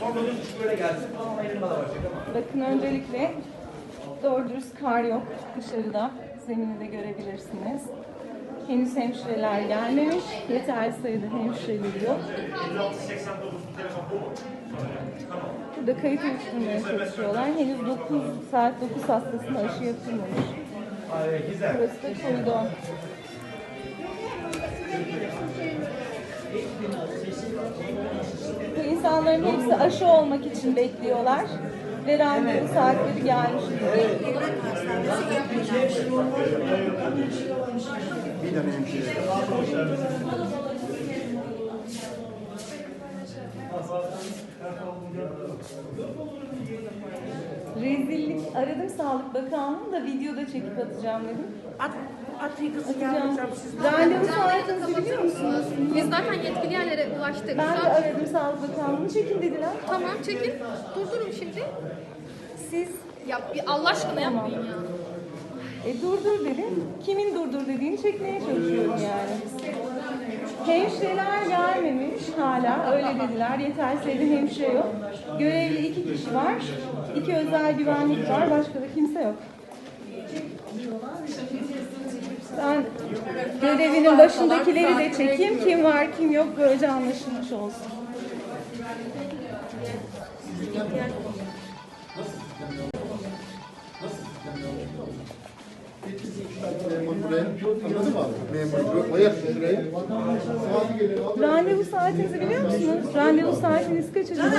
Sonra da böyle gelsin tamam elim bana başlayacak ama. Bakın öncelikle doğru dürüst kar yok dışarıda. Zemini de görebilirsiniz. Henüz hemşireler gelmemiş. Yeterli sayıda hemşireleri yok. 5689 telefon bu mu? Burada kayıt oluşturmaya çalışıyorlar. Henüz 9 saat 9 hastasına aşı yapılmamış. Burası da koridor. İnsanların hepsi aşı olmak için bekliyorlar. Ve randevu saatleri gelmiş. Bir tane hemşire. Rezillik. Aradım Sağlık Bakanlığı'nı da videoda çekip atacağım dedim. At, at kızı Atacağım. gelmeyeceğim siz. Randevu saatinizi biliyor musunuz? Biz zaten yetkili yerlere ulaştık. Ben de Şu an- aradım Sağlık Bakanlığı'nı çekin dediler. Tamam çekin. Durdurun şimdi. Siz Ya bir Allah aşkına yapmayın ya. E durdur dedim. Kimin durdur dediğini çekmeye çalışıyorum yani. Hemşireler gelmemiş hala. Öyle dediler. Yeterli sayıda hemşire yok. Görevli iki kişi var. İki özel güvenlik var. Başka da kimse yok. Ben görevinin başındakileri de çekeyim. Kim var kim yok böylece anlaşılmış olsun. Randevu saatinizi biliyor musunuz? Randevu saatiniz kaç acaba?